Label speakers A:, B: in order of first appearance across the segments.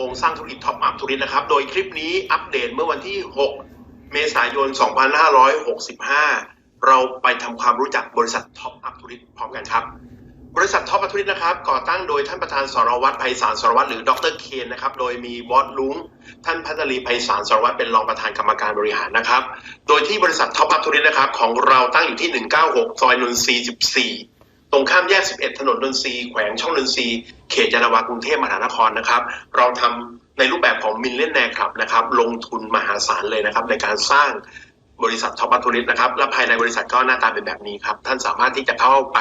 A: ครงสร้างธุรกิจท็อปอัพธุรกิจนะครับ โดยคลิปนี้อัปเดตเมื่อวันที่ 6 เมษายน 2565 เราไปทำความรู้จักบริษัทท็อปอัพธุรกิจพร้อมกันครับ บริษัทท็อปอัพธุรกิจนะครับ ก่อตั้งโดยท่านประธานสรวัตรไพศาลสรวัตรหรือดรเคนนะครับ โดยมีบอสลุงท่านพัทลีไพศาลสรวัตรเป็นรองประธานกรรมการบริหารนะครับ โดยที่บริษัทท็อปอัพธุรกิจนะครับของเราตั้งอยู่ที่ 196 ซอยนนทรีย์14 ตรงข้ามแยก 11 ถนนนนทรีย์แขวงช่องนนทรีย์เขตยานาวากรุงเทพมหานครนะครับ เราทำในรูปแบบของมิลเลนแนร์ครับนะครับ ลงทุนมหาศาลเลยนะครับ ในการสร้างบริษัทท็อปอัพธุรกิจนะครับ และภายในบริษัทก็หน้าตาเป็นแบบนี้ครับ ท่านสามารถที่จะเข้าไป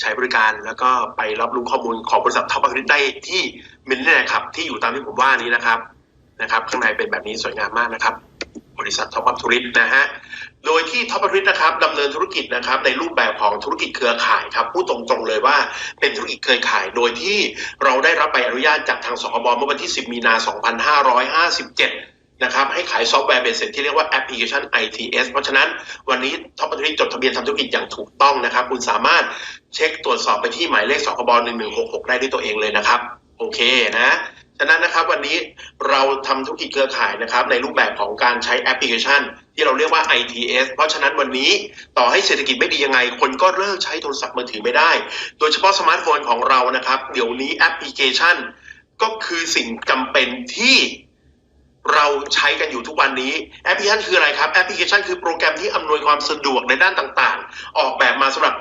A: ใช้บริการแล้วก็ไปรับรู้ข้อมูลของบริษัทท็อปอัพได้ที่มิลเลนแนร์ครับที่อยู่ตามที่ผมว่านี้นะครับนะครับ ข้างในเป็นแบบนี้สวยงามมากนะครับ บริษัทท็อปอัพธุรกิจนะฮะ โดยที่ท็อปอัพธุรกิจนะครับดำเนินธุรกิจนะครับในรูปแบบของธุรกิจเครือข่ายครับพูดตรงๆเลยว่าเป็นธุรกิจเครือข่าย โดยที่เราได้รับใบอนุญาตจากทางสคบเมื่อวันที่ 10 มีนา 2557นะครับให้ขายซอฟต์แวร์เบสเสร็จที่เรียกว่าแอปพลิเคชัน ITS เพราะฉะนั้นวันนี้ท็อปอัพธุรกิจดทะเบียนทำธุรกิจอย่างถูกต้องนะครับ คุณสามารถเช็คตรวจสอบไปที่หมายเลขสคบ1166 ได้ด้วยตัวเองเลยนะครับ โอเคนะ ฉะนั้นนะครับวันนี้เราทำธุรกิจเครือข่ายนะครับในรูปแบบของการใช้แอปพลิเคชัน ที่เราเรียกว่า ITS เพราะฉะนั้นวันนี้ต่อให้เศรษฐกิจไม่ดียังไง คนก็เลิกใช้โทรศัพท์มือถือไม่ได้ โดยเฉพาะสมาร์ทโฟนของเรานะครับ เดี๋ยวนี้แอปพลิเคชัน ก็คือสิ่งจำเป็นที่ เราใช้กันอยู่ทุกวันนี้แอปพลิเคชันคืออะไรครับแอปพลิเคชันคือโปรแกรมที่อำนวยความสะดวกในด้านต่างๆ ออกแบบมาสำหรับ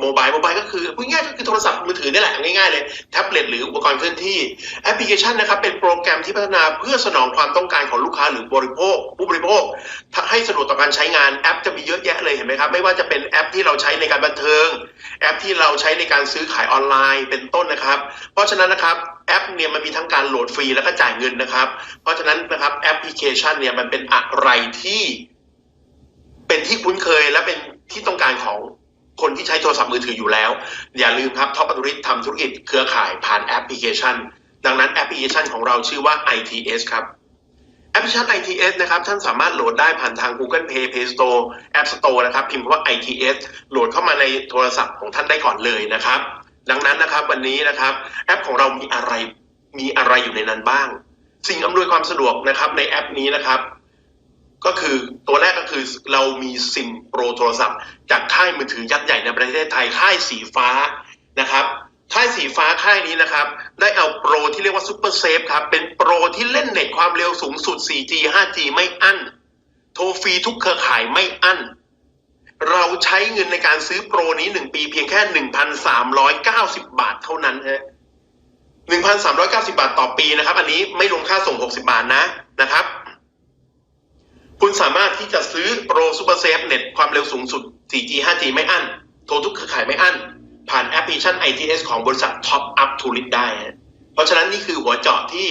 A: โมบายโมบายก็คือพูดง่ายๆก็คือโทรศัพท์มือถือนี่แหละง่ายๆเลยแท็บเล็ตหรืออุปกรณ์เคลื่อนที่แอปพลิเคชันนะครับเป็นโปรแกรมที่พัฒนาเพื่อสนองความต้องการของลูกค้าหรือบริโภค ผู้บริโภค ให้สะดวกต่อการใช้งานแอปจะมีเยอะแยะเลยเห็นไหมครับไม่ว่าจะเป็นแอปที่เราใช้ในการบันเทิง แอปที่เราใช้ในการซื้อขายออนไลน์เป็นต้นนะครับ เพราะฉะนั้นนะครับ แอปเนี่ยมันมีทั้งการโหลดฟรีแล้วก็จ่ายเงินนะครับ เพราะฉะนั้นนะครับแอปพลิเคชันเนี่ยมันเป็นอะไรที่ เป็นที่คุ้นเคยและเป็นที่ต้องการของคนที่ใช้โทรศัพท์มือถืออยู่แล้ว อย่าลืมครับท็อปอัตุริทำธุรกิจเครือข่ายผ่านแอปพลิเคชัน ดังนั้นแอปพลิเคชันของเราชื่อว่า ITS ครับแอปพลิเคชัน ITS นะครับ ท่านสามารถโหลดได้ผ่านทาง Google Play Play Store App Store นะครับ พิมพ์ว่า ITS โหลดเข้ามาในโทรศัพท์ของท่านได้ก่อนเลยนะครับ ดังนั้นนะครับวันนี้นะครับแอปของเรามีอะไรมีอะไรอยู่ในนั้นบ้าง สิ่งอำนวยความสะดวกนะครับในแอปนี้นะครับ ก็คือตัวแรกก็คือเรามีซิมโปรโทรศัพท์ จากค่ายมือถือยักษ์ใหญ่ในประเทศไทยค่ายสีฟ้านะครับค่ายสีฟ้าค่ายนี้นะครับ ได้เอาโปรที่เรียกว่าซูเปอร์เซฟครับ เป็นโปรที่เล่นเน็ตความเร็วสูงสุด 4G 5G ไม่อั้น โทรฟรีทุกเครือข่ายไม่อั้น เราใช้เงินในการซื้อโปรนี้1ปีเพียงแค่1,390บาทเท่านั้นฮะ1,390บาทต่อปีนะครับ อันนี้ไม่รวมค่าส่ง60บาทนะนะครับ คุณสามารถที่จะซื้อโปรซูเปอร์เซฟเน็ตความเร็วสูงสุด 4G 5G ไม่อั้น โทรทุกเครือข่ายไม่อั้น ผ่านแอปพลิเคชัน ITS ของบริษัท Top Up t o u r i s t ได้ เพราะฉะนั้นนี่คือหัวเจาะที่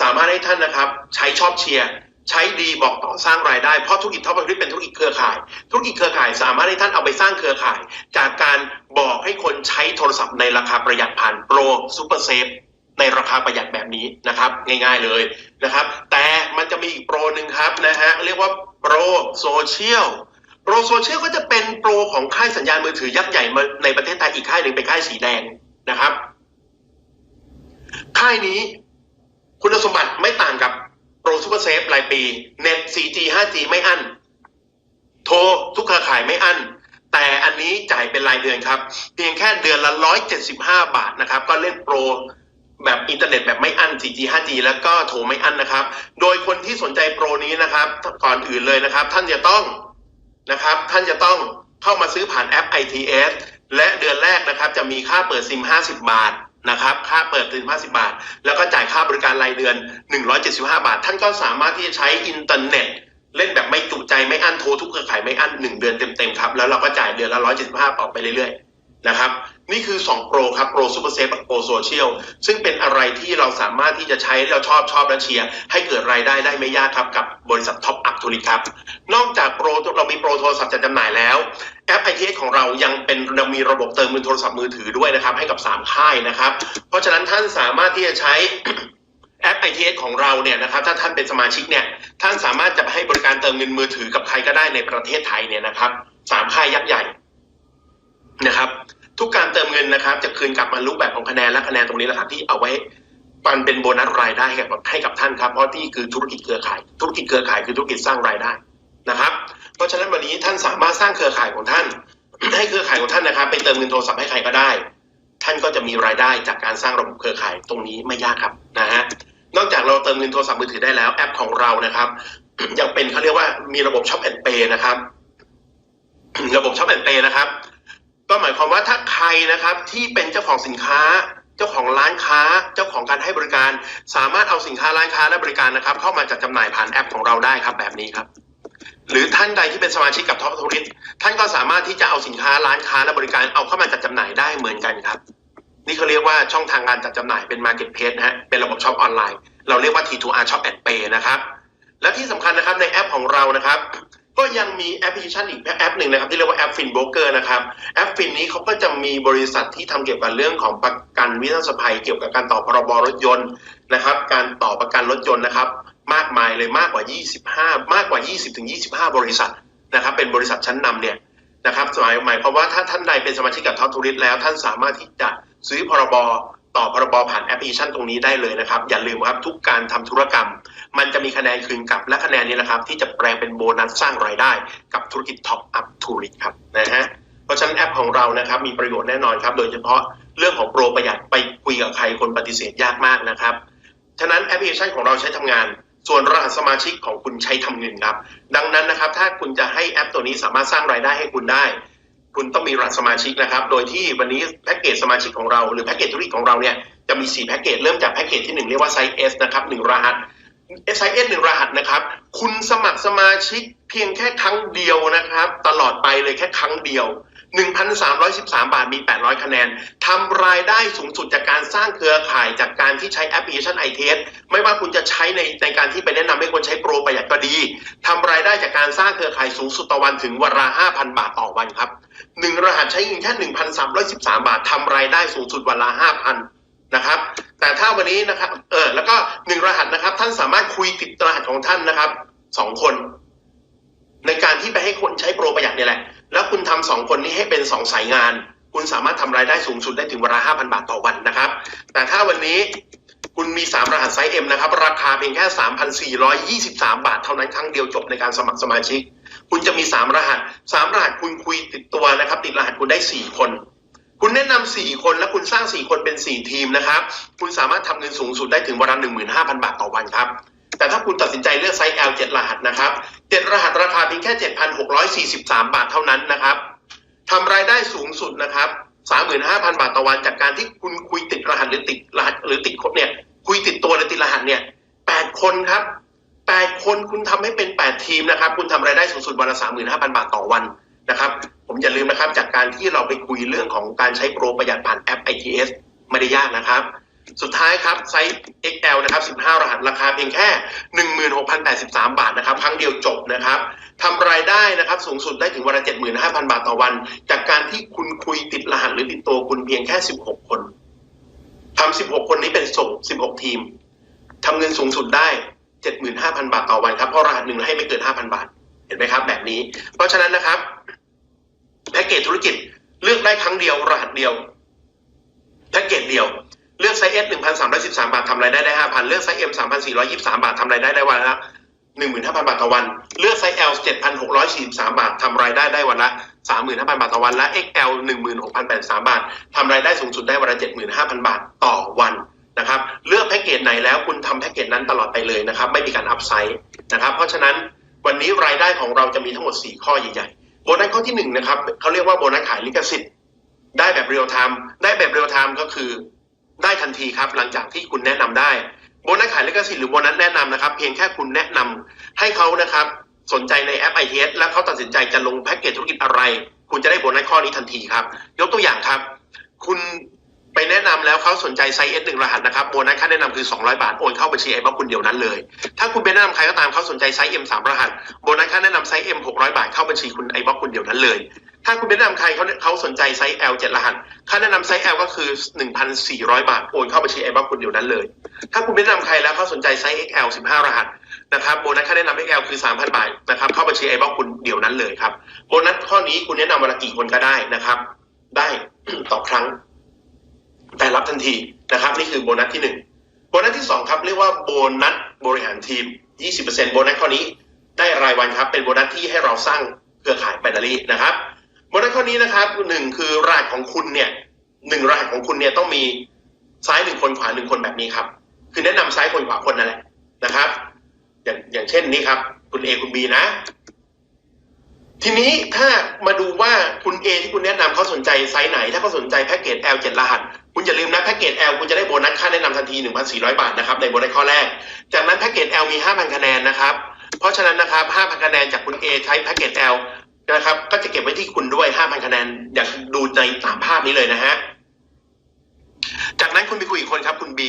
A: สามารถให้ท่านนะครับ ใช้ชอบเชียร์ ใช้ดีบอกต่อสร้างรายได้เพราะธุรกิจท็อปอัพเป็นธุรกิจเครือข่าย ธุรกิจเครือข่ายสามารถให้ท่านเอาไปสร้างเครือข่าย จากการบอกให้คนใช้โทรศัพท์ในราคาประหยัดผ่านโปรซูเปอร์เซฟในราคาประหยัดแบบนี้นะครับ ง่ายๆเลยนะครับ แต่มันจะมีอีกโปรหนึ่งครับนะฮะเรียกว่าโปรโซเชียลโปรโซเชียลก็จะเป็นโปรของค่ายสัญญาณมือถือยักษ์ใหญ่ในประเทศไทยอีกค่ายหนึ่งเป็นค่ายสีแดงนะครับ ค่ายนี้คุณสมบัติไม่ต่างกับ โปรซูเปอร์เซฟรายปี เน็ต 4G 5G ไม่อั้น โทรทุกเครือข่ายไม่อั้น แต่อันนี้จ่ายเป็นรายเดือนครับ เพียงแค่เดือนละ 175 บาทนะครับ ก็เล่นโปรแบบอินเทอร์เน็ตแบบไม่อั้น 4G 5G แล้วก็โทรไม่อั้นนะครับ โดยคนที่สนใจโปรนี้นะครับ ก่อนอื่นเลยนะครับ ท่านจะต้องนะครับ ท่านจะต้องเข้ามาซื้อผ่านแอป ITS และเดือนแรกนะครับ จะมีค่าเปิดซิม 50 บาท นะครับ ค่าเปิดซิม50 บาท แล้วก็จ่ายค่าบริการรายเดือน 175 บาท ท่านก็สามารถที่จะใช้อินเทอร์เน็ต เล่นแบบไม่จุใจไม่อั้นโทรทุกเครือข่ายไม่อั้น1เดือนเต็มๆครับ แล้วเราก็จ่ายเดือนละ175ออกไปเรื่อยๆ นะครับ นี่คือ 2 โปรครับ โปรซูเปอร์เซฟกับโปรโซเชียลซึ่งเป็นอะไรที่เราสามารถที่จะใช้เราชอบชอบและเชียร์ให้เกิดรายได้ได้ไม่ยากครับกับบริษัทท็อปอัพทุริครับ นอกจากโปรเรามีโปรโทรศัพท์จัดจำหน่ายแล้ว แอป ITS ของเรายังเป็นเรามีระบบเติมเงินโทรศัพท์มือถือด้วยนะครับ ให้กับ 3 ค่ายนะครับ เพราะฉะนั้นท่านสามารถที่จะใช้แอป ITS ของเราเนี่ยนะครับถ้าท่านเป็นสมาชิกเนี่ยท่านสามารถจะให้บริการเติมเงินมือถือกับใครก็ได้ในประเทศไทยเนี่ยนะครับสามค่ายยักษ์ใหญ่ นะครับ ทุกการเติมเงินนะครับ จะคืนกลับมารูปแบบของคะแนนและคะแนนตรงนี้แหละครับที่เอาไว้มันเป็นโบนัสรายได้ให้กับให้กับท่านครับ เพราะที่คือธุรกิจเครือข่าย ธุรกิจเครือข่ายคือธุรกิจสร้างรายได้นะครับ เพราะฉะนั้นวันนี้ท่านสามารถสร้างเครือข่ายของท่าน ให้เครือข่ายของท่านนะครับไปเติมเงินโทรศัพท์ให้ใครก็ได้ ท่านก็จะมีรายได้จากการสร้างระบบเครือข่ายตรงนี้ไม่ยากครับนะฮะนอกจากเราเติมเงินโทรศัพท์มือถือได้แล้วแอปของเรานะครับยังเป็นเขาเรียกว่ามีระบบช็อปแอนด์เปย์นะครับ ระบบช็อปแอนด์เปย์นะครับ หมายความว่าถ้าใครนะครับที่เป็นเจ้าของสินค้า เจ้าของร้านค้า เจ้าของการให้บริการ สามารถเอาสินค้าร้านค้าและบริการนะครับ เข้ามาจัดจำหน่ายผ่านแอปของเราได้ครับแบบนี้ครับ หรือท่านใดที่เป็นสมาชิกกับท็อปทูริสท่านก็สามารถที่จะเอาสินค้าร้านค้าและบริการเอาเข้ามาจัดจำหน่ายได้เหมือนกันครับ นี่เขาเรียกว่าช่องทางการจัดจำหน่ายเป็น Marketplace นะฮะเป็นระบบช็อปออนไลน์เราเรียกว่า T2R Shop and Pay นะครับและที่สำคัญนะครับในแอปของเรานะครับ ก็ยังมีแอปพลิเคชันอีกแอปหนึ่งนะครับ ที่เรียกว่าแอปฟินโบรกเกอร์นะครับแอปฟินนี้เขาก็จะมีบริษัทที่ทำเกี่ยวกับเรื่องของประกันวินาศภัย เกี่ยวกับการต่อพรบรถยนต์นะครับ การต่อประกันรถยนต์นะครับ มากมายเลยมากกว่า 25 มากกว่า 20ถึง25 บริษัทนะครับ เป็นบริษัทชั้นนำเนี่ยนะครับหมายหมายความว่าถ้าท่านใดเป็นสมาชิกกับท็อปทูริสแล้วท่านสามารถที่จะซื้อพรบ ต่อพรบผ่านแอปพลิเคชันตรงนี้ได้เลยนะครับ อย่าลืมครับทุกการทำธุรกรรม มันจะมีคะแนนคืนกลับและคะแนนนี้นะครับ ที่จะแปลงเป็นโบนัสสร้างรายได้กับธุรกิจท็อปอัพทูริสครับนะฮะเพราะฉะนั้นแอปของเรานะครับมีประโยชน์แน่นอนครับ โดยเฉพาะเรื่องของโปรประหยัดไปคุยกับใครคนปฏิเสธยากมากนะครับฉะนั้นแอปพลิเคชันของเราใช้ทำงาน ส่วนรหัสสมาชิกของคุณใช้ทำเงินครับ ดังนั้นนะครับ ถ้าคุณจะให้แอปตัวนี้สามารถสร้างรายได้ให้คุณได้ คุณต้องมีรหัสสมาชิกนะครับ โดยที่วันนี้แพ็กเกจสมาชิกของเราหรือแพ็กเกจธุรกิจของเราเนี่ยจะมี 4 แพ็กเกจเริ่มจากแพ็กเกจที่ 1 เรียกว่าไซส์ S นะครับ1รหัส S I S หนึ่งรหัสนะครับ คุณสมัครสมาชิกเพียงแค่ครั้งเดียวนะครับ ตลอดไปเลยแค่ครั้งเดียว 1,313 บาทมี 800 คะแนนทำรายได้สูงสุดจากการสร้างเครือข่ายจากการที่ใช้แอปพลิเคชัน i t e s ไม่ว่าคุณจะใช้ในในการที่ไปแนะนำให้คนใช้โปรประหยัดก็ดีทำรายได้จากการสร้างเครือข่ายสูงสุดต่อวันถึงวันละ5,000 บาทต่อวันครับหนึ่งรหัสใช้เงินแค่1,313 บาททำรายได้สูงสุดวันละ5,000นะครับ แต่ถ้าวันนี้นะครับ เออ แล้วก็หนึ่งรหัสนะครับ ท่านสามารถคุยติดรหัสของท่านนะครับสองคน ในการที่ไปให้คนใช้โปรประหยัดเนี่ยแหละ แล้วคุณทำสองคนนี้ให้เป็นสองสายงาน คุณสามารถทำรายได้สูงสุดได้ถึงวันละห้าพันบาทต่อวันนะครับ แต่ถ้าวันนี้คุณมีสามรหัสไซส์ M นะครับ ราคาเพียงแค่สามพันสี่ร้อยยี่สิบสามบาทเท่านั้นครั้งเดียวจบในการสมัครสมาชิก คุณจะมีสามรหัสสามรหัสคุณคุยติดตัวนะครับ ติดรหัสคุณได้สี่คน คุณแนะนำสี่คนและคุณสร้างสี่คนเป็นสี่ทีมนะครับ คุณสามารถทำเงินสูงสุดได้ถึงวันละหนึ่งหมื่นห้าพันบาทต่อวันครับ แต่ถ้าคุณตัดสินใจเลือกไซส์ L 7รหัสนะครับ7รหัสราคาเพียงแค่ 7,643 บาทเท่านั้นนะครับทำรายได้สูงสุดนะครับ35,000 บาทต่อวันจากการที่คุณคุยติดรหัสหรือติดรหัสหรือติดครบเนี่ยคุยติดตัวหรือติดรหัสเนี่ย8คนครับ8คนคุณทำให้เป็น 8 ทีมนะครับ คุณทำรายได้สูงสุดวันละ35,000 บาทต่อวันนะครับ ผมอย่าลืมนะครับจากการที่เราไปคุยเรื่องของการใช้โปรประหยัดผ่านแอป ITS ไม่ได้ยากนะครับ สุดท้ายครับไซส์ XL นะครับ 15 รหัสราคาเพียงแค่ 16,083 บาทนะครับ ครั้งเดียวจบนะครับทำรายได้นะครับสูงสุดได้ถึงวันละ 75,000 บาทต่อวัน จากการที่คุณคุยติดรหัสหรือติดตัวคุณเพียงแค่ 16 คนทำ 16 คนนี้เป็นส่ง 16 ทีมทำเงินสูงสุดได้ 75,000 บาทต่อวันครับ เพราะรหัสหนึ่งให้ไม่เกิน 5,000 บาท เห็นไหมครับ แบบนี้ เพราะฉะนั้นนะครับแพ็กเกจธุรกิจเลือกได้ครั้งเดียวรหัสเดียวแพ็กเกจเดียว เลือกไซส์ S 1,313บสามบาททำรายได้ได้5,000เลือกไซส์ M 3,423บาททำรายได้ได้วันละ15,000บาทต่อวัน เลือกไซส์ L 7,643บาททำรายได้ได้วันละ35,000บาทต่อวันและ XL 16,083บาททำรายได้สูงสุดได้วันละ75,000บาทต่อวันนะครับเลือกแพ็กเกจไหนแล้วคุณทำแพ็กเกจนั้นตลอดไปเลยนะครับไม่มีการอัพไซด์นะครับเพราะฉะนั้นวันนี้รายได้ของเราจะมีทั้งหมด 4 ข้อใหญ่ๆโบนัสข้อที่1นะครับเขาเรียกว่าโบนัสขายลิขสิทธิ์ได้แบบเรียลไทม์ได้แบบเรียลไทม์ก็คือ ได้ทันทีครับ หลังจากที่คุณแนะนำได้โบนัสขายลิขสิทธิ์หรือโบนัสแนะนำนะครับ เพียงแค่คุณแนะนำให้เขานะครับ สนใจในแอป ITS และเขาตัดสินใจจะลงแพ็กเกจธุรกิจอะไร คุณจะได้โบนัสข้อนี้ทันทีครับ ยกตัวอย่างครับ คุณไปแนะนำแล้วเขาสนใจไซส์ S หนึ่งรหัสนะครับโบนัสค่าแนะนำคือ 200 บาท โอนเข้าบัญชีไอ้บ๊อบคุณเดียวนั้นเลย ถ้าคุณไปแนะนำใครก็ตามเขาสนใจไซส์ M สามรหัสโบนัสค่าแนะนำไซส์ M 600 บาทเข้าบัญชีคุณไอ้บ๊อบคุณเดียวนั้นเลย ถ้าคุณไปแนะนำใครเขาเขาสนใจไซส์ L 7รหัส ค่าแนะนำไซส์ L ก็คือ 1,400 บาท โอนเข้าบัญชีไอ้บ๊อบคุณเดียวนั้นเลย ถ้าคุณไปแนะนำใครแล้วเขาสนใจไซส์ XL 15 รหัสนะครับ โบนัสค่าแนะนำ XL คือ 3,000 บาทนะครับ เข้าบัญชีไอ้บ๊อบคุณเดียวนั้นเลยครับ โบนัสข้อนี้คุณแนะนำวันละกี่คนก็ได้นะครับ ได้ต่อครั้ง แต่รับทันทีนะครับ นี่คือโบนัสที่หนึ่งโบนัสที่สองครับเรียกว่าโบนัสบริหารทีม 20%โบนัสข้อนี้ได้รายวันครับ เป็นโบนัสที่ให้เราสร้างเครือข่ายแบตเตอรี่นะครับ โบนัสข้อนี้นะครับหนึ่งคือรหัสของคุณเนี่ยหนึ่งรหัสของคุณเนี่ยต้องมีซ้ายหนึ่งคนขวาหนึ่งคนแบบนี้ครับ คือแนะนำซ้ายคนขวาคนนั่นแหละนะครับ อย่างอย่างเช่นนี้ครับ คุณ A คุณ B นะ ทีนี้ถ้ามาดูว่าคุณ A ที่คุณแนะนำเขาสนใจไซส์ไหน ถ้าเขาสนใจแพ็กเกจ L 7รหัส คุณอย่าลืมนะแพ็กเกจ L คุณจะได้โบนัสค่าแนะนำทันที 1,400 บาทนะครับในโบนัสข้อแรก จากนั้นแพ็กเกจ L มี 5,000 คะแนนนะครับ เพราะฉะนั้นนะครับ 5,000 คะแนนจากคุณ A ใช้แพ็กเกจ L นะครับ ก็จะเก็บไว้ที่คุณด้วย5,000คะแนนอยางดูในตามภาพนี้เลยนะฮะจากนั้นคุณไปคุยอีกคนครับ คุณ B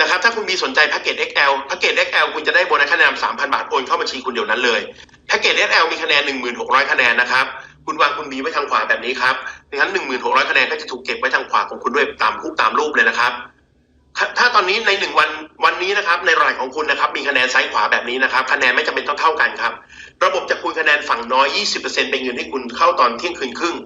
A: นะครับ ถ้าคุณ B สนใจแพ็กเกจ XL แพ็กเกจ XL คุณจะได้โบนัสคะแนน3,000บาทโอนเข้าบัญชีคุณเดี๋ยวนั้นเลยแพ็กเกจ SL มีคะแนน1,600คะแนนนะครับคุณวางคุณ B ไว้ทางขวาแบบนี้ครับดังนั้น1,600คะแนนก็จะถูกเก็บไว้ทางขวาของคุณด้วยตามรูปตามรูปเลยนะครับถ้าตอนนี้ในหนึ่งวันวันนี้นะครับ ในรายของคุณนะครับ มีคะแนนซ้ายขวาแบบนี้นะครับ คะแนนไม่จำเป็นต้องเท่ากันครับ ระบบจะคูณคะแนนฝั่งน้อย 20%เป็นเงินให้คุณเข้าตอนเที่ยงคืนครึ่ง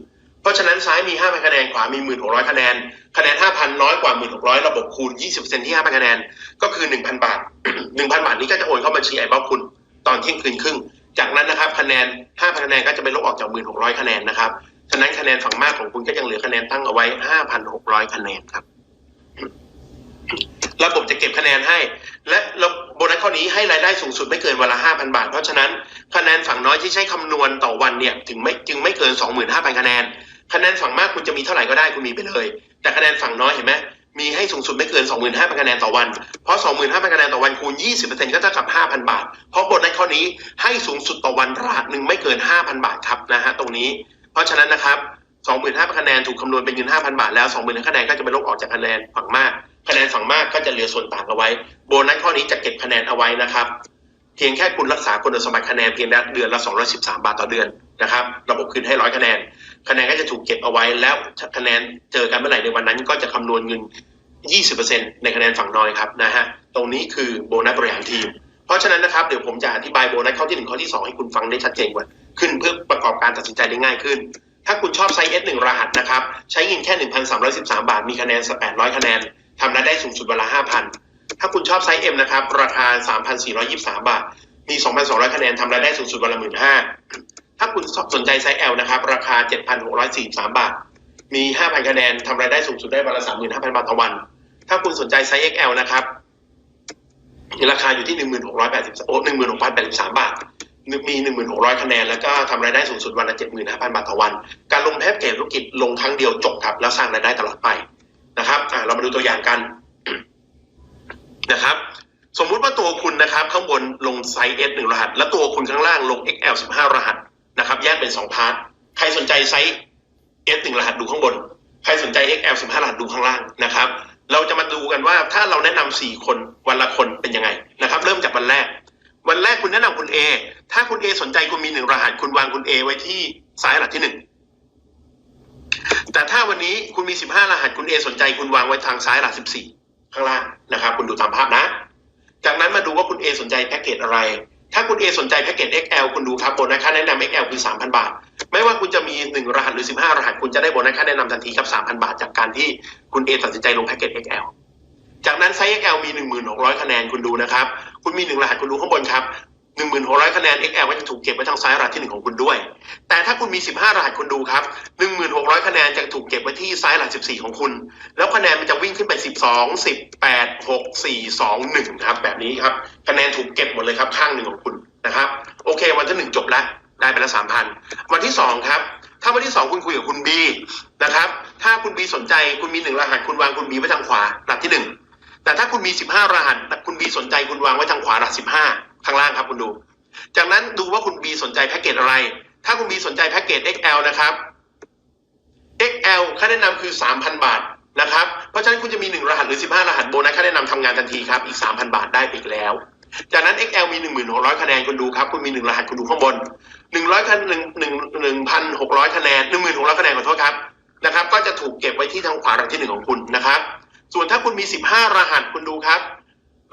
A: เพราะฉะนั้นซ้ายมี 5,000 คะแนน ขวามี 1,600 คะแนน คะแนน 5,000 น้อยกว่า 1,600 ระบบคูณ 20%ที่ 5,000 คะแนน ก็คือ 1,000 บาท 1,000 บาทนี้ก็จะโอนเข้าบัญชีไอบ๊อบคุณตอนเที่ยงคืนครึ่ง จากนั้นนะครับคะแนน 5,000 คะแนนก็จะไปลบออกจาก 1,600 คะแนนนะครับ ฉะนั้นคะแนนฝั่งมากของคุณก็ยังเหลือคะแนนตั้งเอาไว้ 5,600 คะแนนครับ ระบบจะเก็บคะแนนให้ และโบนัสข้อนี้ให้รายได้สูงสุดไม่เกินวันละ 5,000 บาท เพราะฉะนั้นคะแนนฝั่งน้อยที่ใช้คำนวณต่อวันเนี่ยถึงไม่จึงไม่เกิน 25,000 คะแนน คะแนนฝั่งมากคุณจะมีเท่าไหร่ก็ได้คุณมีไปเลย แต่คะแนนฝั่งน้อยเห็นไหมมีให้สูงสุดไม่เกิน 25,000 คะแนนต่อวัน เพราะ 25,000 คะแนนต่อวันคูณ 20%ก็เท่ากับ 5,000 บาท เพราะบนัสข้อนี้ให้สูงสุดต่อวันรหัสหนึ่งไม่เกิน 5,000 บาทครับนะฮะตรงนี้ เพราะฉะนั้นนะครับ 25,000 คะแนนถูกคำนวณเป็นเงิน 5,000 บาทแล้ว 20,000 คะแนนก็จะไปลบออกจากคะแนนฝั่งมาก คะแนนฝั่งมากก็จะเหลือส่วนต่างเอาไว้ โบนัสข้อนี้จะเก็บคะแนนเอาไว้นะครับ เพียงแค่คุณรักษาคุณสมบัติคะแนนเพียงเดือนละ 213 บาทต่อเดือนนะครับ ระบบคืนให้ร้อยคะแนน คะแนนก็จะถูกเก็บเอาไว้แล้วคะแนนเจอกันเมื่อไหร่ในวันนั้นก็จะคำนวณเงิน 20%ในคะแนนฝั่งน้อยครับนะฮะ ตรงนี้คือโบนัสบริหารทีม เพราะฉะนั้นนะครับเดี๋ยวผมจะอธิบายโบนัสข้อที่หนึ่งข้อที่สองให้คุณฟังได้ชัดเจนกว่าขึ้นเพื่อประกอบการตัดสินใจได้ง่ายขึ้นถ้าคุณชอบไซส์ S1 รหัสนะครับ ใช้เงินแค่ 1,313 บาท มีคะแนน800 คะแนน ทำรายได้สูงสุดเวลา5,000ถ้าคุณชอบไซส์ M นะครับ ราคา3,423บาท มี2,200คะแนนทำรายได้สูงสุดวันละ15,000ถ้าคุณสนใจไซส์ L นะครับ ราคา7,643บาท มี5,000คะแนนทำรายได้สูงสุดได้วันละ35,000บาทต่อวัน ถ้าคุณสนใจไซส์ XL นะครับราคาอยู่ที่1680โอ้1683บาทมี 1,600 คะแนน แล้วก็ทำรายได้สูงสุดวันละ 75,000 บาทต่อวัน การลงแพ็กเกจธุรกิจลงครั้งเดียวจบครับ แล้วสร้างรายได้ตลอดไป นะครับเรามาดูตัวอย่างกันนะครับ สมมุติว่าตัวคุณนะครับ ข้างบนลงไซส์ S 1รหัส และตัวคุณข้างล่างลง XL 15รหัสนะครับ แยกเป็น2พาร์ทใครสนใจไซส์ S 1รหัสดูข้างบน ใครสนใจ XL 15รหัสดูข้างล่างนะครับ เราจะมาดูกันว่าถ้าเราแนะนำ4คนวันละคนเป็นยังไงนะครับ เริ่มจากวันแรก วันแรกคุณแนะนำคุณ A ถ้าคุณ A สนใจคุณมีหนึ่งรหัส คุณวางคุณ A ไว้ที่ซ้ายรหัสที่หนึ่ง แต่ถ้าวันนี้คุณมี 15 รหัสคุณ A สนใจคุณวางไว้ทางซ้ายรหัส14 ข้างล่างนะครับ คุณดูตามภาพนะ จากนั้นมาดูว่าคุณ A สนใจแพ็กเกจอะไร ถ้าคุณ A สนใจแพ็กเกจ XL คุณดูครับโบนัสค่าแนะนำ XL คือ 3,000 บาท ไม่ว่าคุณจะมี 1 รหัสหรือ 15 รหัส คุณจะได้โบนัสค่าแนะนำทันทีครับ 3,000 บาท จากการที่คุณ A ตัดสินใจลงแพ็กเกจ XL จากนั้นไซส์ XL มี 1,600 คะแนนคุณดูนะครับ คุณมี 1 รหัสคุณดูข้างบนครับ 1,600 คะแนน XL ก็จะถูกเก็บไว้ทางซ้ายรหัสที่ 1 ของคุณด้วย แต่ถ้าคุณมี 15 รหัสคุณดูครับ 1,600 คะแนนจะถูกเก็บไว้ที่ซ้ายรหัส 14 ของคุณ แล้วคะแนนมันจะวิ่งขึ้นไป 12 18 6 4 2 1 ครับ แบบนี้ครับ คะแนนถูกเก็บหมดเลยครับข้างหนึ่งของคุณนะครับ โอเค วันที่หนึ่งจบแล้ว ได้ไปแล้ว3,000 วันที่ 2 ครับ ถ้าวันที่ 2 คุณคุยกับคุณ B นะครับ ถ้าคุณ B สนใจ คุณมี1รหัส คุณวางคุณ B ไว้ทางขวา รหัสที่ 1 แต่ถ้าคุณมี 15 รหัส คุณ B สนใจ คุณวางไว้ทางขวารหัส 15 ข้างล่างครับคุณดู จากนั้นดูว่าคุณ B สนใจแพ็กเกจอะไร ถ้าคุณ B สนใจแพ็กเกจ XL นะครับ XL ค่าแนะนำคือ 3,000 บาทนะครับ เพราะฉะนั้นคุณจะมี 1 รหัสหรือ 15 รหัสโบนัสค่าแนะนำทำงานทันทีครับ อีก 3,000 บาทได้อีกแล้ว จากนั้น XL มี 1,600 คะแนนคุณดูครับ คุณมี 1 รหัสคุณดูข้างบน 100คะแนน1 1,600 คะแนน 1,600 คะแนนขอโทษครับนะครับ ก็จะถูกเก็บไว้ที่ทางขวารหัสที่ 1 ของคุณนะครับ ส่วนถ้าคุณมี 15 รหัสคุณดูครับ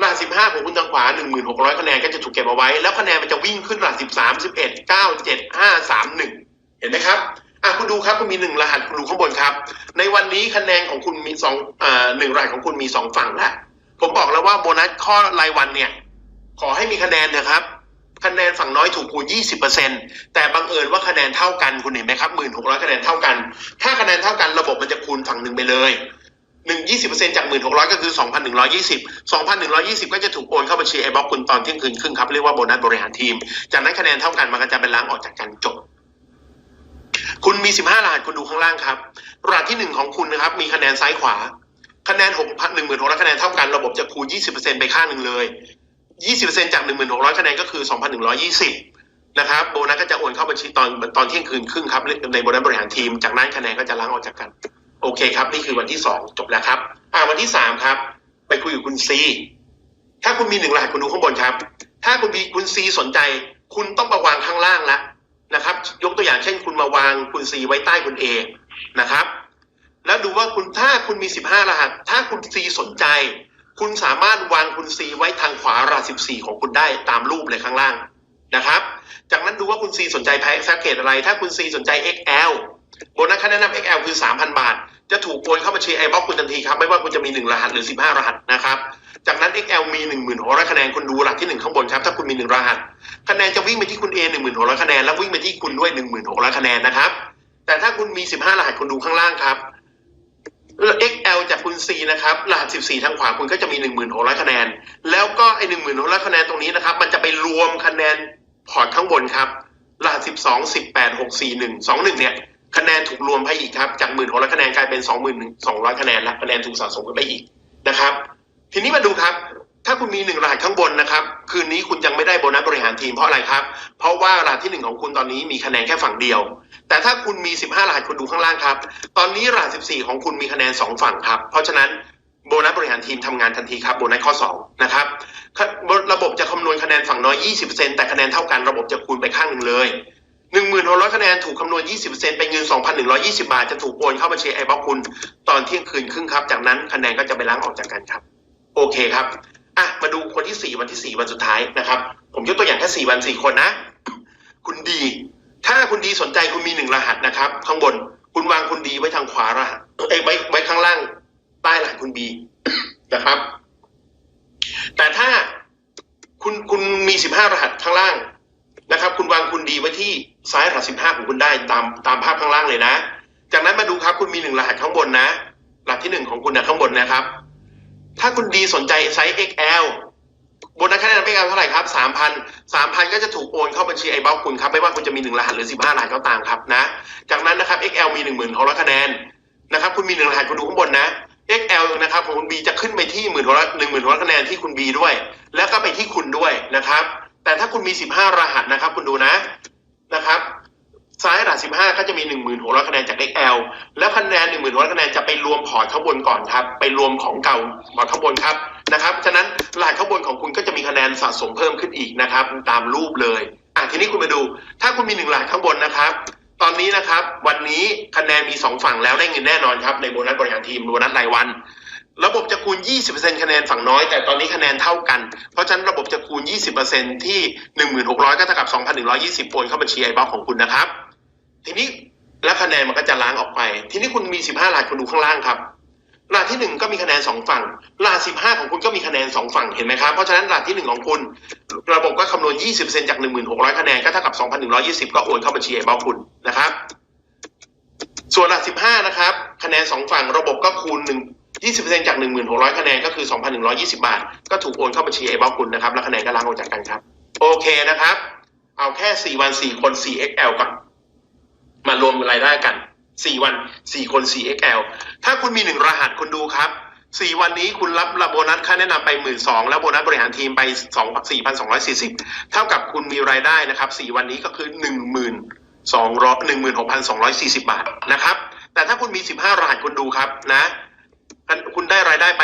A: รหัส15ของคุณทางขวา1,600คะแนนก็จะถูกเก็บเอาไว้ แล้วคะแนนมันจะวิ่งขึ้นรหัส13 11 9 7 5 3 1เห็นไหมครับอะคุณดูครับคุณมีหนึ่งรหัสคุณดูข้างบนครับ ในวันนี้คะแนนของคุณมีสองอ่าหนึ่งรหัสของคุณมีสองฝั่งแล้วผมบอกแล้วว่าโบนัสข้อรายวันเนี่ย ขอให้มีคะแนนนะครับ คะแนนฝั่งน้อยถูกคูณ20%แต่บังเอิญว่าคะแนนเท่ากันคุณเห็นไหมครับ1,600คะแนนเท่ากัน ถ้าคะแนนเท่ากันระบบมันจะคูณฝั่งหนึ่งไปเลย หนึ่งยี่สิบเปอร์เซ็นจากหมื่นหกร้อยก็คือสองพันหนึ่งร้อยี่สิบสองพันหนึ่งร้อยี่สิบก็จะถูกโอนเข้าบัญชีไอ้บล็อกคุณตอนเที่ยงคืนครึ่งครับ เรียกว่าโบนัสบริหารทีม จากนั้นคะแนนเท่ากันมันก็จะเป็นล้างออกจากกันจบ คุณมีสิบห้ารหัสคุณดูข้างล่างครับ รหัสที่หนึ่งของคุณนะครับ มีคะแนนซ้ายขวา คะแนนหกพันหนึ่งหมื่นหกร้อยคะแนนเท่ากันระบบจะคูณยี่สิบเปอร์เซ็นไปข้างหนึ่งเลยยี่สิบเปอร์เซ็นจากหนึ่งหมื่นหกร้อยคะแนนก็คือสองพันหนึ่งร้อยี่สิบนะครับโบนัสก็จะโอนเข้าบัญชีตอนตอนเที่ยงคืนครึ่งครับในโบนัสบริหารทีม จากนั้นคะแนนก็จะล้างออกจากกัน โอเคครับ นี่คือวันที่สองจบแล้วครับ อ่าวันที่สามครับ ไปคุยกับคุณซีถ้าคุณมีหนึ่งรหัสคุณดูข้างบนครับ ถ้าคุณมีคุณซีสนใจ คุณต้องมาวางข้างล่างแล้วนะครับ ยกตัวอย่างเช่น คุณมาวางคุณซีไว้ใต้คุณเอนะครับ แล้วดูว่าคุณถ้าคุณมีสิบห้ารหัส ถ้าคุณซีสนใจ คุณสามารถวางคุณซีไว้ทางขวารหัสสิบสี่ของคุณได้ตามรูปเลยข้างล่าง นะครับ จากนั้นดูว่าคุณซีสนใจแพ็กเกจอะไร ถ้าคุณซีสนใจ XL โบนัสค่าแนะนำ XL คือ 3,000 บาท จะถูกโอนเข้าบัญชีไอบ็อกคุณทันทีครับ ไม่ว่าคุณจะมี 1 รหัสหรือ 15 รหัสนะครับ จากนั้น XL มี16,000คะแนน คุณดูหลักที่ 1 ข้างบนครับ ถ้าคุณมี 1 รหัส คะแนนจะวิ่งไปที่คุณ A 16,000คะแนน แล้ววิ่งไปที่คุณด้วย16,000คะแนนนะครับ แต่ถ้าคุณมี 15 รหัสคุณดูข้างล่างครับ XL จากคุณ C นะครับ รหัส 14 ทางขวาคุณก็จะมี 16,000คะแนน แล้วก็ไอ้16,000คะแนนตรงนี้นะครับ มันจะไปรวมคะแนน พอร์ตข้างบนครับรหัส12 18 6 4 1 2 1เนี่ยคะแนนถูกรวมให้อีกครับ จากหมื่นหกร้อยคะแนนกลายเป็นสองหมื่นสองร้อยคะแนนแล้วคะแนนถูกสะสมกันไปอีกนะครับ ทีนี้มาดูครับ ถ้าคุณมีหนึ่งรหัสข้างบนนะครับ คืนนี้คุณยังไม่ได้โบนัสบริหารทีมเพราะอะไรครับ เพราะว่ารหัสที่หนึ่งของคุณตอนนี้มีคะแนนแค่ฝั่งเดียว แต่ถ้าคุณมีสิบห้ารหัสคุณดูข้างล่างครับ ตอนนี้รหัสสิบสี่ของคุณมีคะแนนสองฝั่งครับ เพราะฉะนั้น โบนัสบริหารทีมทำงานทันทีครับโบนัสข้อสองนะครับระบบจะคำนวณคะแนนฝั่งน้อย 20%แต่คะแนนเท่ากันระบบจะคูณไปข้างหนึ่งเลย1,600คะแนนถูกคำนวณ 20%เป็นเงิน 2,120 บาท จะถูกโอนเข้าบัญชีไอบ็อกคุณ ตอนเที่ยงคืนครึ่งครับ จากนั้นคะแนนก็จะไปล้างออกจากกันครับ โอเคครับ อะ มาดูคนที่ 4 วันที่ 4 วันสุดท้ายนะครับ ผมยกตัวอย่างแค่ 4 วัน 4 คนนะ คุณดี ถ้าคุณดีสนใจคุณมีหนึ่งรหัสนะครับ ข้างบน คุณวางคุณดีไว้ทางขวารหัส เอ้ไว้ไว้ข้างล่าง ใต้รหัสคุณบีนะครับ แต่ถ้าคุณคุณมีสิบห้ารหัสข้างล่างนะครับ คุณวางคุณดีไว้ที่ซ้ายรหัสสิบห้าของคุณได้ตามตามภาพข้างล่างเลยนะ จากนั้นมาดูครับ คุณมีหนึ่งรหัสข้างบนนะรหัสที่หนึ่งของคุณนะข้างบนนะครับ ถ้าคุณดีสนใจไซส์ XL บนนักคะแนนไม่กันเท่าไหร่ครับสามพันสามพันก็จะถูกโอนเข้าบัญชีไอ้บล็อกคุณครับ ไม่ว่าคุณจะมีหนึ่งรหัสหรือสิบห้ารหัสก็ตามครับนะ จากนั้นนะครับ XL มีหนึ่งหมื่นหกร้อยคะแนนนะครับ คุณมีหนึ่งรหัสคุณดูข้างบนนะ XL นะครับของคุณบีจะขึ้นไปที่หมื่นหกร้อยหนึ่งหมื่นหกร้อยคะแนนที่คุณบีด้วย แล้วก็ไปที่คุณด้วยนะครับ แต่ถ้าคุณมีสิบห้ารหัสนะครับ คุณดูนะนะครับ ซ้ายรหัสสิบห้าก็จะมีหนึ่งหมื่นหกร้อยคะแนนจาก XL แล้วคะแนนหนึ่งหมื่นหกร้อยคะแนนจะไปรวมพอร์ตข้างบนก่อนครับ ไปรวมของเก่าพอร์ตข้างบนครับนะครับฉะนั้นรหัสข้างบนของคุณก็จะมีคะแนนสะสมเพิ่มขึ้นอีกนะครับ ตามรูปเลยอะทีนี้คุณไปดู ถ้าคุณมีหนึ่งรหัสข้างบนนะครับ ตอนนี้นะครับ วันนี้คะแนนมีสองฝั่งแล้วได้เงินแน่นอนครับในโบนัสบริหารทีมโบนัสรายวัน ระบบจะคูณ 20%คะแนนฝั่งน้อย แต่ตอนนี้คะแนนเท่ากัน เพราะฉะนั้นระบบจะคูณ 20%ที่ 1,600 ก็เท่ากับ 2,120โอนเข้าบัญชีไอบ็อกของคุณนะครับ ทีนี้แล้วคะแนนมันก็จะล้างออกไป ทีนี้คุณมี 15รหัสคุณดูข้างล่างครับ หลาดที่หนึ่งก็มีคะแนนสองฝั่งหลาดสิบห้าของคุณก็มีคะแนนสองฝั่งเห็นไหมครับ เพราะฉะนั้นหลาดที่หนึ่งของคุณ ระบบก็คำนวณยี่สิบเซนจากหนึ่งหมื่นหกร้อยคะแนนก็เท่ากับสองพันหนึ่งร้อยี่สิบก็โอนเข้าบัญชีเอ้เบ้าคุณนะครับ ส่วนหลาดสิบห้านะครับ คะแนนสองฝั่งระบบก็คูณหนึ่งยี่สิบเปอร์เซ็นต์จากหนึ่งหมื่นหกร้อยคะแนนก็คือสองพันหนึ่งร้อยี่สิบาท ก็ถูกโอนเข้าบัญชีเอ้เบ้าคุณนะครับ และคะแนนก็ล้างออกจากกันครับ โอเคนะครับ เอาแค่สี่วันสี่คนสี่ XL ก่อนมารวมรายได้กัน 4 วัน 4 คน 4XL ถ้าคุณมี 1 รหัสคุณดูครับ 4 วันนี้คุณรับรับโบนัสค่าแนะนำไป 1 2ื่นแล้วโบนัสบริหารทีมไป 2 4,240 เท่ากับคุณมีรายได้นะครับ 4 วันนี้ก็คือ 1 2 16,240 บาทนะครับ แต่ถ้าคุณมี 15 รหัสคุณดูครับนะ คุณได้รายได้ไป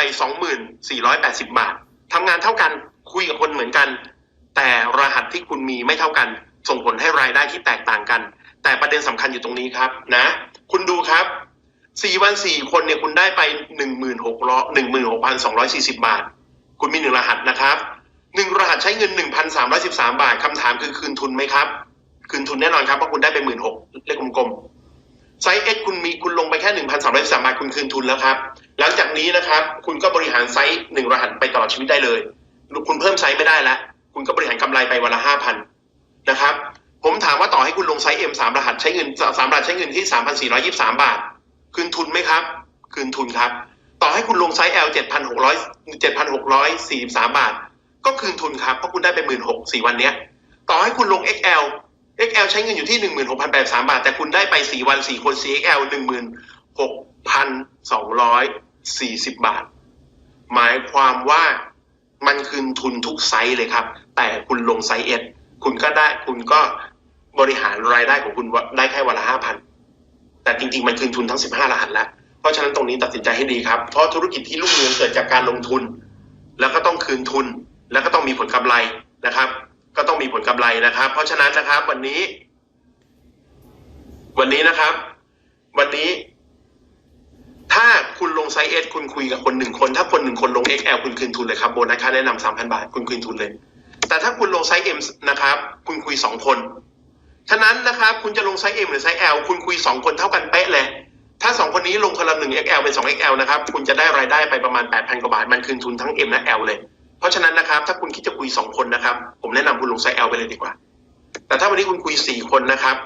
A: 2480 บาททำงานเท่ากันคุยกับคนเหมือนกัน แต่รหัสที่คุณมีไม่เท่ากัน ส่งผลให้รายได้ที่แตกต่างกัน แต่ประเด็นสำคัญอยู่ตรงนี้ครับนะ คุณดูครับ4วัน4คนเนี่ยคุณได้ไป16,240บาท คุณมีหนึ่งรหัสนะครับหนึ่งรหัสใช้เงิน1,313บสามบาทคำถามคือคืนทุนไหมครับ คืนทุนแน่นอนครับเพราะคุณได้ไป16,000เลขกลมๆไซส์ X คุณมีคุณลงไปแค่1,313บาทคุณคืนทุนแล้วครับ หลังจากนี้นะครับ คุณก็บริหารไซส์หนึ่งรหัสไปตลอดชีวิตได้เลย คุณเพิ่มไซส์ไม่ได้แล้วคุณก็บริหารกำไรไปวันละห้าพันนะครับ ผมถามว่าต่อให้คุณลงไซส์ M สามรหัสใช้เงินสามรหัสใช้เงินที่3,423บสามบาท คืนทุนไหมครับ คืนทุนครับ ต่อให้คุณลงไซส์ L 7,600 7,643บาท ก็คืนทุนครับ เพราะคุณได้ไป16,000สี่วันเนี้ย ต่อให้คุณลง XL XL ใช้เงินอยู่ที่16,083บาท แต่คุณได้ไป4วัน4คน 4XL 16,240บาท หมายความว่ามันคืนทุนทุกไซส์เลยครับ แต่คุณลงไซส์ S คุณก็ได้คุณก็ บริหารรายได้ของคุณได้แค่วันละ5,000แต่จริง ๆ มันคืนทุนทั้ง15รหัสแล้ว เพราะฉะนั้นตรงนี้ตัดสินใจให้ดีครับ เพราะธุรกิจที่รุ่งเรืองเกิดจากการลงทุน แล้วก็ต้องคืนทุน แล้วก็ต้องมีผลกำไรนะครับ ก็ต้องมีผลกำไรนะครับ เพราะฉะนั้นนะครับ วันนี้ วันนี้นะครับ วันนี้ ถ้าคุณลงไซส์เอสคุณคุยกับคนหนึ่งคน ถ้าคนหนึ่งคนลง XL คุณคืนทุนเลยครับโบนัสค่าแนะนำสามพันบาท คุณคืนทุนเลย แต่ถ้าคุณลงไซส์ M นะครับ คุณคุยสองคน ฉะนั้นนะครับคุณจะลงไซส์ M หรือไซส์ L คุณคุยสองคนเท่ากันเป๊ะเลย ถ้าสองคนนี้ลงคนละหนึ่ง XL เป็นสอง XL นะครับ คุณจะได้รายได้ไปประมาณแปดพันกว่าบาท มันคืนทุนทั้ง M และ L เลย เพราะฉะนั้นนะครับ ถ้าคุณคิดจะคุยสองคนนะครับ ผมแนะนำคุณลงไซส์ L ไปเลยดีกว่า แต่ถ้าวันนี้คุณคุยสี่คนนะครับ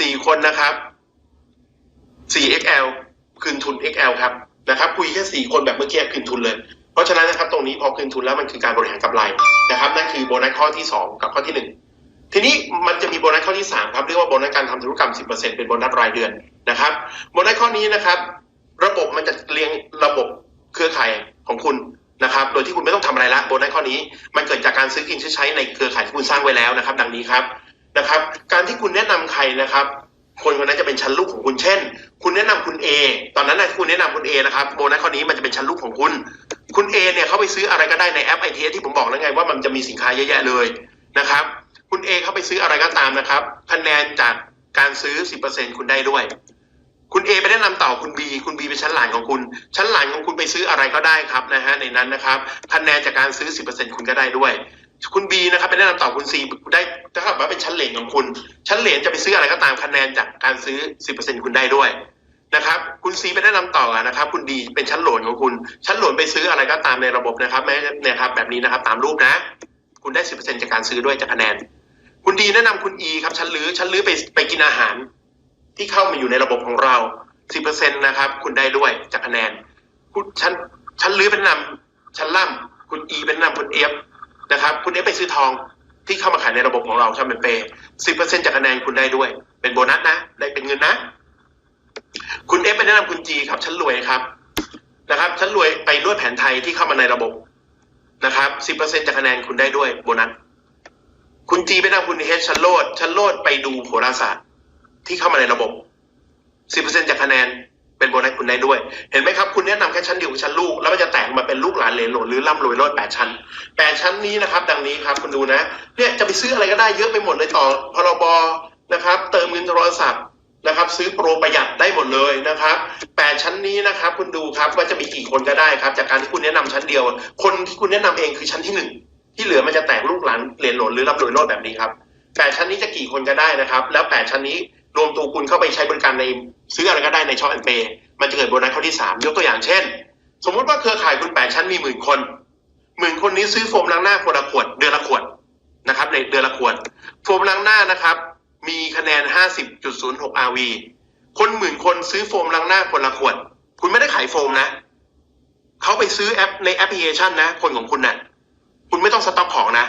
A: สี่คนนะครับสี่ XL คืนทุน XL ครับนะครับ คุยแค่สี่คนแบบเมื่อกี้คืนทุนเลยเพราะฉะนั้นนะครับตรงนี้พอคืนทุนแล้วมันคือการบริหารกำไรนะครับ นั่นคือโบนัสข้อที่สองกับข้อที่หนึ่ง ทีนี้มันจะมีโบนัสข้อที่สามครับ เรียกว่าโบนัสการทำธุรกรรมสิบเป็นโบนัสรายเดือนนะครับโบนัสข้อนี้นะครับ ระบบมันจะเรียงระบบเครือข่ายของคุณนะครับ โดยที่คุณไม่ต้องทำอะไรละโบนัสข้อนี้ มันเกิดจากการซื้อกินใช้ในเครือข่ายที่คุณสร้างไว้แล้วนะครับ ดังนี้ครับนะครับ การที่คุณแนะนำใครนะครับ คนคนนั้นจะเป็นชั้นลูกของคุณเช่น คุณแนะนำคุณ A ตอนนั้นนะคุณแนะนำคุณ A นะครับโบนัสข้อนี้มันจะเป็นชั้นลูกของคุณ คุณ A เนี่ยเขาไปซื้ออะไรก็ได้ในแอปไอทีที่ผมบอกแล้วไงว่ามันจะมีสินค้าเยอะแยะเลยนะครับ คุณ A เข้าไปซื้ออะไรก็ตามนะครับคะแนนจากการซื้อ 10%คุณได้ด้วย คุณ A ไปแนะนำต่อคุณ B คุณ B เป็นชั้นหลานของคุณ ชั้นหลานของคุณไปซื้ออะไรก็ได้ครับนะฮะในนั้นนะครับคะแนนจากการซื้อ 10%คุณก็ได้ด้วยคุณ B นะครับไปแนะนำต่อคุณ C ได้ถ้าเกิดว่าเป็นชั้นเหลนของคุณ ชั้นเหลนจะไปซื้ออะไรก็ตามคะแนนจากการซื้อ 10%คุณได้ด้วยนะครับ คุณ C ไปแนะนำต่อนะครับ คุณ D เป็นชั้นโหลนของคุณ ชั้นโหลนไปซื้ออะไรก็ตามในระบบนะครับแม้เนี่ยครับแบบนี้นะครับ ตามรูปนะ คุณได้ 10%จากการซื้อด้วยจากคะแนน คุณดีแนะนำคุณ E ครับชั้นลื้อชั้นลื้อไปไปกินอาหาร ที่เข้ามาอยู่ในระบบของเรา10%นะครับ คุณได้ด้วยจากคะแนนคุณชั้นชั้นลื้อเป็นนำชั้นล่ำคุณ E เป็นนำคุณ F นะครับคุณ F ไปซื้อทองที่เข้ามาขายในระบบของเราครับเป็นเปย์10%จากคะแนนคุณได้ด้วย เป็นโบนัสนะ ได้เป็นเงินนะ คุณ F ไปแนะนำคุณ G ครับชั้นรวยครับนะครับชั้นรวยไปด้วยแผนไทยที่เข้ามาในระบบนะครับ10%จากคะแนนคุณได้ด้วยโบนัส คุณจีไปนำคุณเฮชั้นโลดชั้นโลดไปดูโหราศาสตร์ที่เข้ามาในระบบ10%จากคะแนนเป็นโบนัสคุณได้ด้วย เห็นไหมครับ คุณแนะนำแค่ชั้นเดียวชั้นลูก แล้วมันจะแตกมาเป็นลูกหลานเหลนโหลดหรือร่ำรวยโลดแปดชั้นแปดชั้นนี้นะครับ ดังนี้ครับ คุณดูนะ เนี่ยจะไปซื้ออะไรก็ได้เยอะไปหมดเลยต่อพรบนะครับ เติมเงินโทรศัพท์นะครับ ซื้อโปรประหยัดได้หมดเลยนะครับแปดชั้นนี้นะครับ คุณดูครับว่าจะมีกี่คนก็ได้ครับ จากการที่คุณแนะนำชั้นเดียว คนที่คุณแนะนำเองคือชั้นที่หนึ่ง ที่เหลือมันจะแตกลูกหลานเรียนหลดหรือรับโดยโลดแบบนี้ครับแปดชั้นนี้จะกี่คนก็ได้นะครับ แล้วแปดชั้นนี้รวมตัวคุณเข้าไปใช้บริการในซื้ออะไรก็ได้ในช็อปแอนเปย์มันจะเกิดโบนัสข้อที่สามยกตัวอย่างเช่น สมมุติว่าเครือข่ายคุณแปดชั้นมีหมื่นคนหมื่นคนนี้ซื้อโฟมล้างหน้าคนละขวดเดือนละขวดนะครับในเดือนละขวดโฟมล้างหน้านะครับ มีคะแนน 50.06 RV คนหมื่นคนซื้อโฟมล้างหน้าคนละขวด คุณไม่ได้ขายโฟมนะเขาไปซื้อแอปในแอปพลิเคชันนะ คนของคุณนะ่ะ คุณไม่ต้องสต็อกของนะ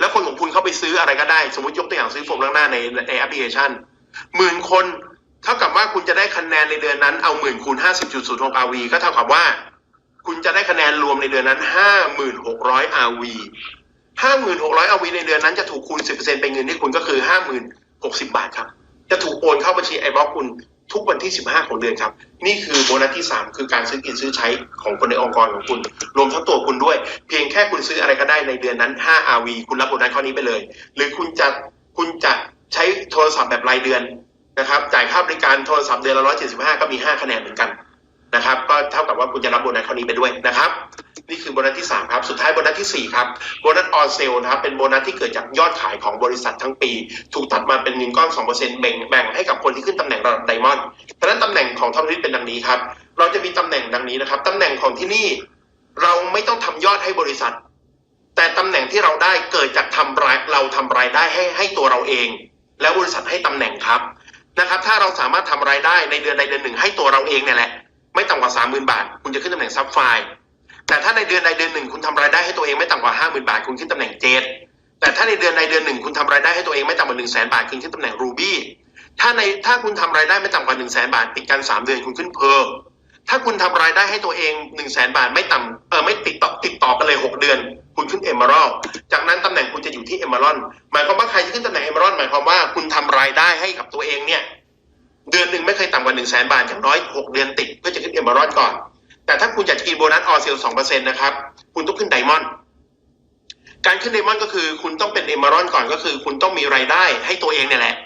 A: แล้วคนของคุณเข้าไปซื้ออะไรก็ได้ สมมติยกตัวอย่างซื้อโฟมล้างหน้าในในแอปพลิเคชันหมื่นคนเท่ากับว่าคุณจะได้คะแนนในเดือนนั้นเอาหมื่นคูณห้าสิบจุดศูนย์หกอาวีก็เท่ากับว่า คุณจะได้คะแนนรวมในเดือนนั้นห้าหมื่นหกร้อยอาวีห้าหมื่นหกร้อยอาวีในเดือนนั้นจะถูกคูณสิบเปอร์เซ็นต์เป็นเงินที่คุณก็คือห้าหมื่นหกสิบบาทครับ จะถูกโอนเข้าบัญชีไอบล็อกคุณ ทุกวันที่ 15 ของเดือนครับ นี่คือโบนัสที่ 3 คือการซื้อกินซื้อใช้ของคนในองค์กรของคุณ รวมทั้งตัวคุณด้วย เพียงแค่คุณซื้ออะไรก็ได้ในเดือนนั้น 5 RV คุณรับโบนัสข้อนี้ไปเลย หรือคุณจะคุณจะใช้โทรศัพท์แบบรายเดือนนะครับ จ่ายค่าบริการโทรศัพท์เดือนละ175 ก็มี 5 คะแนนเหมือนกัน นะครับ ก็เท่ากับว่าคุณจะรับโบนัสข้อนี้ไปด้วยนะครับ นี่คือโบนัสที่สามครับ สุดท้ายโบนัสที่สี่ครับโบนัสออนเซลนะครับ เป็นโบนัสที่เกิดจากยอดขายของบริษัททั้งปี ถูกตัดมาเป็นเงินก้อน2%แบ่งแบ่งให้กับคนที่ขึ้นตำแหน่งระดับไดมอนด์เพราะฉะนั้นตำแหน่งของทอมริสเป็นดังนี้ครับ เราจะมีตำแหน่งดังนี้นะครับตำแหน่งของที่นี่เราไม่ต้องทำยอดให้บริษัท แต่ตำแหน่งที่เราได้เกิดจากทำรายเราทำรายได้ให้ให้ตัวเราเอง แล้วบริษัทให้ตำแหน่งครับนะครับ ถ้าเราสามารถทำรายได้ในเดือนใดเดือนหนึ่งให้ตัวเราเองเนี่ยแหละ ไม่ต่ำกว่า30,000บาท คุณจะขึ้นตำแหน่งซับไฟล์แต่ถ้าในเดือนใดเดือนหนึ่งคุณทำรายได้ให้ตัวเองไม่ต่ำกว่า50,000บาท คุณขึ้นตำแหน่งเจดแต่ถ้าในเดือนใดเดือนหนึ่งคุณทำรายได้ให้ตัวเองไม่ต่ำกว่า1 0 0 0 0แสนบาทคุณขึ้นตำแหน่งรูบี้ถ้าในถ้าคุณทำรายได้ไม่ต่ำกว่า1 0 0 0 0แสนบาทติดกัน3เดือนคุณขึ้นเพร์ลถ้าคุณทำรายได้ให้ตัวเอง1 0 0 0 0แสนบาทไม่ต่ำเออไม่ติดต่อติดต่อกันเลย6เดือน คุณขึ้นเอเมอรัลจากนั้นตำแหน่งคุณจะอยู่ที่เอเมอรัลหมายความว่าใครที่ขึ้นตำแหน่งเอเมอรัลหมายความว่าคุณทำรายได้ให้กับตัวเองเนี่ย เดือนหนึ่งไม่เคยต่ำกว่า1 0 0 0 0แสนบาทอย่างน้อย 6 เดือนติดเพื่อจะขึ้นเอเมอรัลก่อน แต่ถ้าคุณอยากจะกินโบนัสออเซลสองเปอร์เซ็นต์นะครับ คุณต้องขึ้นไดมอนด์การขึ้นไดมอนด์ก็คือคุณต้องเป็นเอเมอรัลก่อนก็คือ คุณต้องมีรายได้ให้ตัวเองเนี่ยแหละ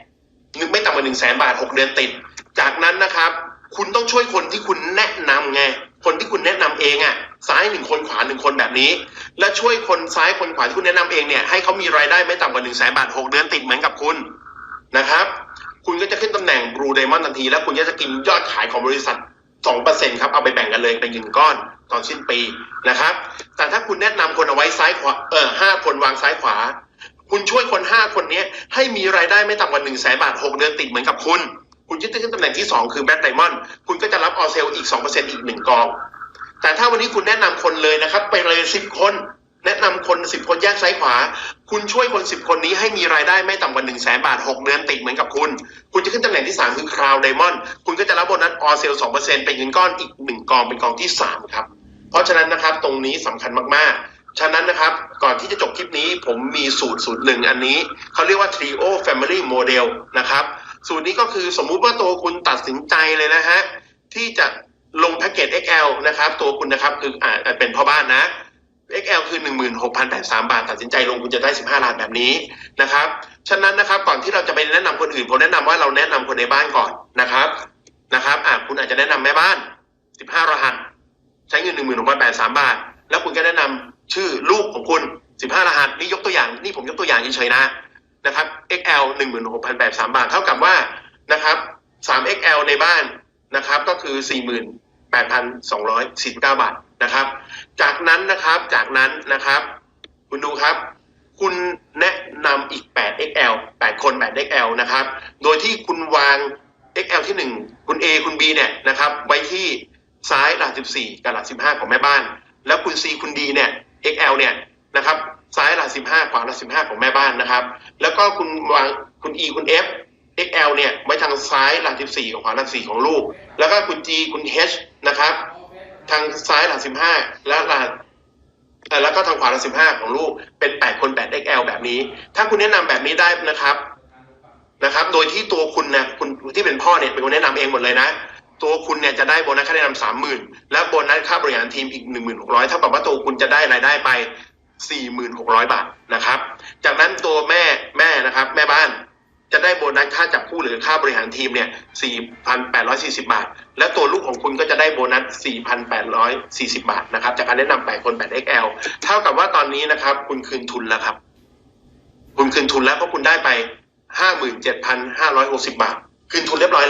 A: นึกไม่ต่ำกว่าหนึ่งแสนบาทหกเดือนติด จากนั้นนะครับ คุณต้องช่วยคนที่คุณแนะนำไงคนที่คุณแนะนำเองอะ่ะซ้ายหนึ่งคนขวาหนึ่งคนแบบนี้ และช่วยคนซ้ายคนขวาที่คุณแนะนำเองเนี่ยให้เขามีรายได้ไม่ต่ำกว่าหนึ่งแสนบาทหกเดือนติดเหมือนกับคุณนะครับ คุณก็จะขึ้นตำแหน่งบรูไดมอนด์ทันที แล้วคุณก็จะกินยอดขายของบริษัท2%ครับเอาไปแบ่งกันเลยเป็นเงินก้อนตอนสิ้นปีนะครับ แต่ถ้าคุณแนะนำคนเอาไว้ซ้ายขวาเออห้าคนวางซ้ายขวา คุณช่วยคนห้าคนนี้ให้มีรายได้ไม่ต่ำกว่า1นึ่งแสนบาท6เดือนติดเหมือนกับคุณ คุณจะขึ้นตำแหน่งที่2คือแบทไดมอนด์คุณก็จะรับออเซลอีก2%อีก1กอง แต่ถ้าวันนี้คุณแนะนำคนเลยนะครับ ไปเลย10คน แนะนำคน10คนแยกซ้ายขวา คุณช่วยคน10คนนี้ให้มีรายได้ไม่ต่ำกว่า1นึ่งแสนบาท6เดือนติดเหมือนกับคุณ คุณจะขึ้นตำแหน่งที่3คือคราวไดมอนด์คุณก็จะรับโบนัสออเซล2%เปอร์เซ็นต์เงินก้อนอีก1กองเป็นกองที่3ครับ เพราะฉะนั้นนะครับตรงนี้สำคัญมากๆ ฉะนั้นนะครับก่อนที่จะจบคลิปนี้ผมมีสูตรสูตรหนึ่งอันนี้ เขาเรียกว่า Trio Family Model นะครับสูตรนี้ก็คือสมมุติว่าตัวคุณตัดสินใจเลยนะฮะที่จะลงแพ็กเกจ XL นะครับตัวคุณนะครับคืออ่าเป็นพ่อบ้านนะ XL คือ 16,083 บาท ตัดสินใจลงคุณจะได้ 15 ล้านแบบนี้นะครับ ฉะนั้นนะครับก่อนที่เราจะไปแนะนำคนอื่นผมแนะนำว่าเราแนะนำคนในบ้านก่อนนะครับนะครับอะคุณอาจจะแนะนำแม่บ้าน 15 รหัส ใช้เงิน 16,083 บาท แล้วคุณก็แนะนำชื่อลูกของคุณ 15 รหัส นี่ยกตัวอย่างนี่ผมยกตัวอย่างเฉยๆนะนะครับ XL 16,083 บาท เท่ากับว่านะครับ 3 XL ในบ้านนะครับก็คือ 48,249 บาท นะครับ จากนั้นนะครับจากนั้นนะครับ คุณดูครับ คุณแนะนำอีก 8 XL 8 คน 8 XL นะครับ โดยที่คุณวาง XL ที่ 1 คุณ A คุณ B เนี่ยนะครับไว้ที่ซ้ายหลัก14 กับหลัก15 ของแม่บ้าน แล้วคุณ C คุณ D เนี่ย XL เนี่ยนะครับซ้ายหลัก15 ขวาหลัก15 ของแม่บ้านนะครับ แล้วก็คุณวางคุณ E คุณ F XL เนี่ยไว้ทางซ้ายหลัก14 กับขวาหลัก4ของลูก แล้วก็คุณ G คุณ H นะครับ ทางซ้ายหลัก15และหลักแล้วก็ทางขวาหละสิบห้าของลูกเป็นแปดคนแปด XL แบบนี้ ถ้าคุณแนะนำแบบนี้ได้นะครับนะครับ โดยที่ตัวคุณนะคุณที่เป็นพ่อเนี่ยเป็นคนแนะนำเองหมดเลยนะตัวคุณเนี่ยจะได้โบนัสค่าแนะนำสามหมื่นและโบนัสค่าบริหารทีมอีกหนึ่งหมื่นหกร้อยเท่ากับว่าตัวคุณจะได้รายได้ไปสี่หมื่นหกร้อยบาทนะครับ จากนั้นตัวแม่แม่นะครับ แม่บ้าน จะได้โบนัสค่าจับคู่หรือค่าบริหารทีมเนี่ย 4,840 บาท และตัวลูกของคุณก็จะได้โบนัส 4,840 บาทนะครับ จากการแนะนำ8คน 8 XL เท่ากับว่าตอนนี้นะครับ คุณคืนทุนแล้วครับ คุณคืนทุนแล้วเพราะคุณได้ไป 57,560 บาท คืนทุนเรียบร้อยแล้ว